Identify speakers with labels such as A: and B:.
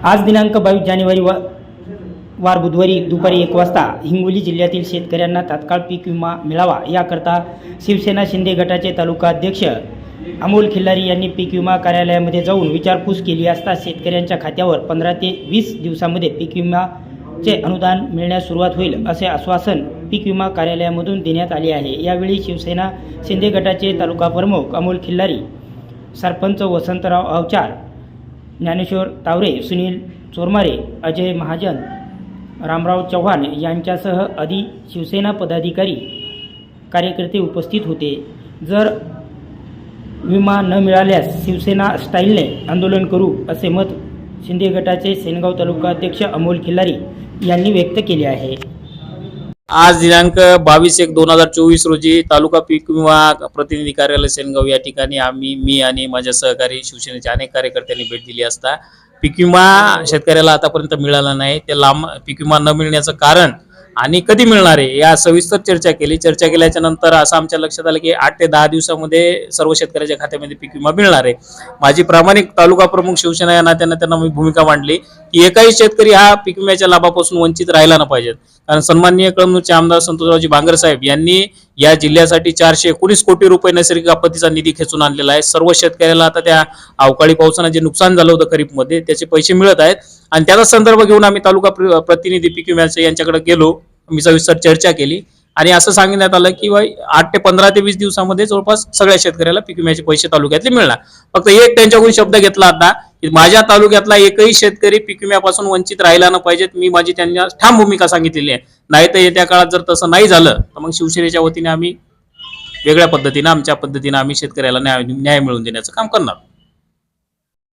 A: आज दिनांक बावीस जानेवारी वा वार बुधवारी दुपारी एक वाजता हिंगोली जिल्ह्यातील शेतकऱ्यांना तात्काळ पीक विमा मिळावा याकरता शिवसेना शिंदे गटाचे तालुका अध्यक्ष अमोल खिल्लारी यांनी पीक विमा कार्यालयामध्ये जाऊन विचारपूस केली असता शेतकऱ्यांच्या खात्यावर पंधरा ते वीस दिवसामध्ये पीक विमाचे अनुदान मिळण्यास सुरुवात होईल असे आश्वासन पीक विमा कार्यालयामधून देण्यात आले आहे. यावेळी शिवसेना शिंदे गटाचे तालुका प्रमुख अमोल खिल्लारी सरपंच वसंतराव अवचार ज्ञानेश्वर तावरे सुनील चोरमारे अजय महाजन रामराव चव्हाण यांच्यासह आदी शिवसेना पदाधिकारी कार्यकर्ते उपस्थित होते. जर विमा न मिळाल्यास शिवसेना स्टाईलने आंदोलन करू असे मत शिंदे गटाचे सेनगाव तालुका अध्यक्ष अमोल खिल्लारी यांनी व्यक्त केले आहे.
B: आज दिनांक बावीस एक दोन हजार चोवीस रोजी तालुका पीक विमा प्रतिनिधी कार्यालय सेनगाव या ठिकाणी आम्ही मी आणि माझ्या सहकारी शिवसेनेच्या अनेक कार्यकर्त्यांनी भेट दिली असता. पीक विमा शेतकऱ्याला आतापर्यंत मिळाला नाही. ते लांब पीक विमा न मिळण्याचं कारण आणि कधी मिळणार आहे? या सविस्तर चर्चा केली. चर्चा केल्याच्यानंतर असं आमच्या लक्षात आलं की आठ ते दहा दिवसामध्ये सर्व शेतकऱ्याच्या खात्यामध्ये पीक विमा मिळणार आहे. माझी प्रामाणिक तालुका प्रमुख शिवसेना या नात्यानं त्यांना मी भूमिका मांडली की एकाही शेतकरी हा पीक विम्याच्या लाभापासून वंचित राहिला ना पाहिजेत. कारण सन्माननीय कळमनूरचे आमदार संतोषरावजी बांगर साहेब यांनी या जिल्ह्यासाठी चारशे एकोणीस कोटी रुपये नैसर्गिक आपत्तीचा निधी खेचून आणलेला आहे. सर्व शेतकऱ्याला आता त्या अवकाळी पावसानं जे नुकसान झालं होतं खरीपमध्ये त्याचे पैसे मिळत आहेत. आणि त्याचा संदर्भ घेऊन आम्ही तालुका प्र- प्रतिनिधी पीक विम्याचे यांच्याकडे गेलो. मी सविस्तर चर्चा केली. आणि असं सांगण्यात आलं की बाई आठ ते पंधरा ते वीस दिवसामध्ये जवळपास सगळ्या शेतकऱ्याला पीक विम्याचे पैसे तालुक्यातले मिळणार. फक्त एक त्यांच्याकडून शब्द घेतला आता की माझ्या तालुक्यातला एकही शेतकरी पीक विम्यापासून वंचित राहिला न पाहिजेत मी माझी त्यांना ठाम भूमिका सांगितलेली आहे. नाही तर येत्या काळात जर तसं नाही झालं तर मग शिवसेनेच्या वतीने आम्ही वेगळ्या पद्धतीनं आमच्या पद्धतीनं आम्ही शेतकऱ्याला न्याय न्याय मिळवून देण्याचं काम करणार.